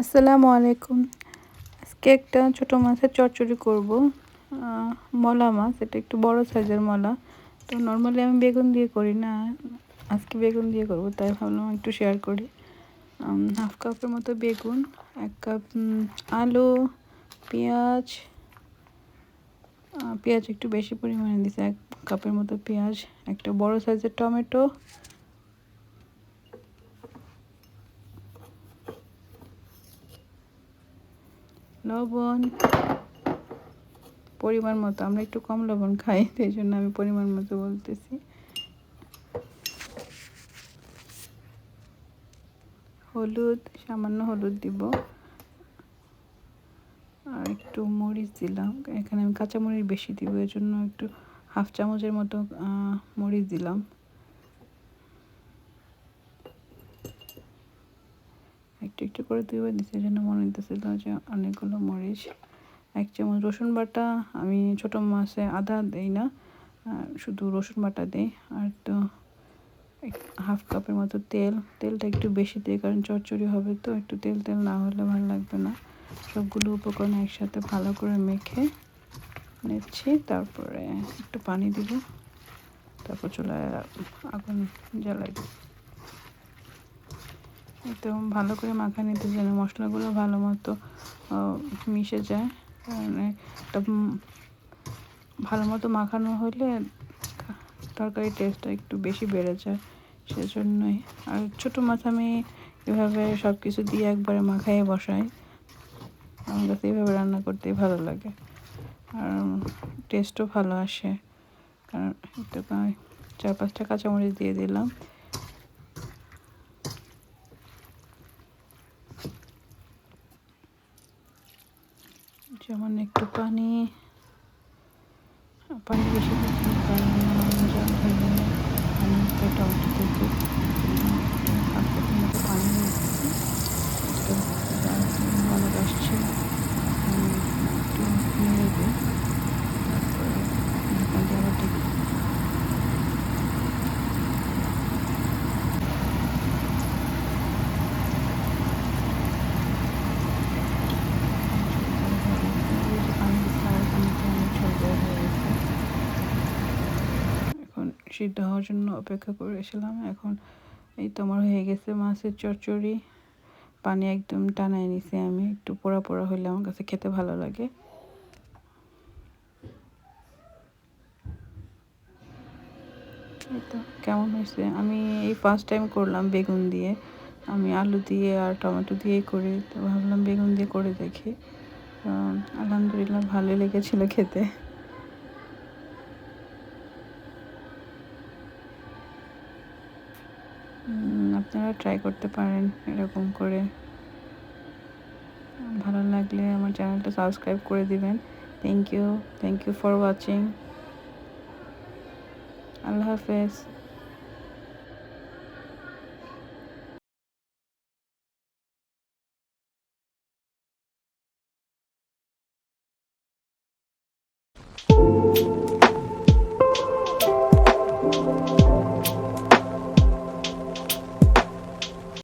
আসসালামু আলাইকুম। আজকে একটা ছোট মাছের চচ্চড়ি করব। মলা মাছ, এটা একটু বড় সাইজের মলা। তো নর্মালি আমি বেগুন দিয়ে করি না, আজকে বেগুন দিয়ে করব, তাই ভাবলাম একটু শেয়ার করি। হাফ কাপের মতো বেগুন, এক কাপ আলু, পেঁয়াজ পেঁয়াজ একটু বেশি পরিমাণে দিছে, এক কাপের মতো পেঁয়াজ, একটা বড় সাইজের টমেটো লবণ, পরিমাণ মতো। আমরা একটু কম লবণ খাই, সেই জন্য আমি পরিমাণ মতো বলতেছি। হলুদ, সামান্য হলুদ দিব। আর একটু মরিচ দিলাম। এখানে আমি কাঁচা মরিচ বেশি দিব এর জন্য একটু হাফ চামচের মতো মরিচ দিলাম। একটু একটু করে দুইবার দিচ্ছে জন্য মনে হইতেছিল যে অনেকগুলো মরিচ। এক চামচ রসুন বাটা, আমি ছোটো মাছে আদা দেই না শুধু রসুন বাটা দিই। আর তো হাফ কাপের মতো তেল, তেলটা একটু বেশি দিই কারণ চচ্চড়ি হবে তো, একটু তেল তেল না হলে ভালো লাগবে না। সবগুলো উপকরণ একসাথে ভালো করে মেখে নিচ্ছি, তারপরে একটু পানি দিব, তারপর চুলায় আগুন জ্বালাই দিব। তো ভালো করে মাখা নিতে যেন মশলাগুলো ভালো মতো মিশে যায়। কারণ একটা ভালো মতো মাখানো হলে তরকারির টেস্টটা একটু বেশি বেড়ে যায়, সেজন্যই। আর ছোটো মাছ আমি এভাবে সব কিছু দিয়ে একবারে মাখাইয়ে বসাই। আমার কাছে এইভাবে রান্না করতেই ভালো লাগে। আর টেস্টও ভালো আসে। কারণ একটু চার পাঁচটা কাঁচামরিচ দিয়ে দিলাম। যেমন একটু পানি পানি বেশি কারণ জল হয়ে পানি টমেটো থেকে পানি একটু ভালো আসছে একটু নেড়ে দিই তারপরে আবার ঠিক সিদ্ধ হওয়ার জন্য অপেক্ষা করেছিলাম। এখন এই তো আমার হয়ে গেছে মাছের চচ্চড়ি। পানি একদম টানাই নিছি আমি, একটু পোড়া পোড়া হলে আমার কাছে খেতে ভালো লাগে। তো, কেমন হয়েছে? আমি এই ফার্স্ট টাইম করলাম বেগুন দিয়ে। আমি আলু দিয়ে আর টমেটো দিয়েই করি, তো ভাবলাম বেগুন দিয়ে করে দেখি। আলহামদুলিল্লাহ ভালোই লেগেছিলো খেতে। আপনারা ট্রাই করতে পারেন এরকম করে। ভালো লাগলে আমার চ্যানেলটা সাবস্ক্রাইব করে দিবেন। Thank you thank you for watching আল্লাহ হাফেজ।